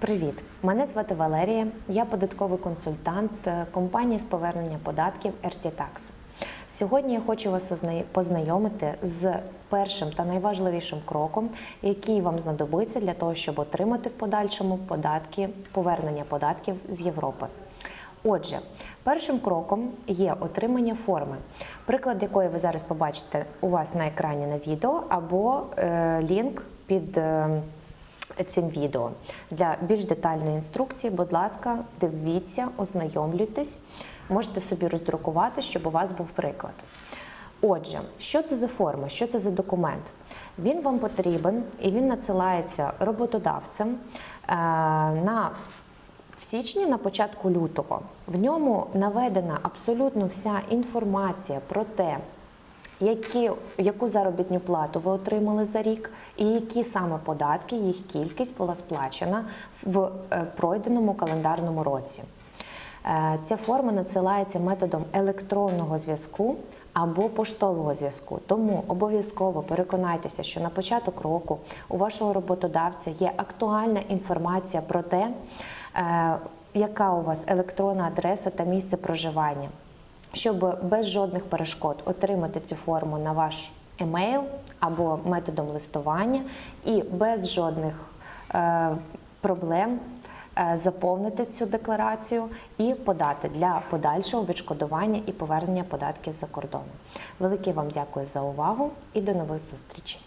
Привіт! Мене звати Валерія. Я податковий консультант е, компанії з повернення податків RTTax. Сьогодні я хочу вас познайомити з першим та найважливішим кроком, який вам знадобиться для того, щоб отримати в подальшому податки, повернення податків з Європи. Отже, першим кроком є отримання форми, приклад якої ви зараз побачите у вас на екрані на відео, або е, лінк під. е, цим відео. Для більш детальної інструкції, будь ласка, дивіться, ознайомлюйтесь, можете собі роздрукувати, щоб у вас був приклад. Отже, що це за форма, що це за документ? Він вам потрібен і він надсилається роботодавцем е, на в січні на початку лютого. В ньому наведена абсолютно вся інформація про те, які, яку заробітну плату ви отримали за рік, і які саме податки, їх кількість була сплачена в е, пройденому календарному році. Е, Ця форма надсилається методом електронного зв'язку або поштового зв'язку. Тому обов'язково переконайтеся, що на початок року у вашого роботодавця є актуальна інформація про те, е, яка у вас електронна адреса та місце проживання щоб без жодних перешкод отримати цю форму на ваш емейл або методом листування, і без жодних е, проблем е, заповнити цю декларацію і подати для подальшого відшкодування і повернення податків за кордоном. Велике вам дякую за увагу і до нових зустрічей.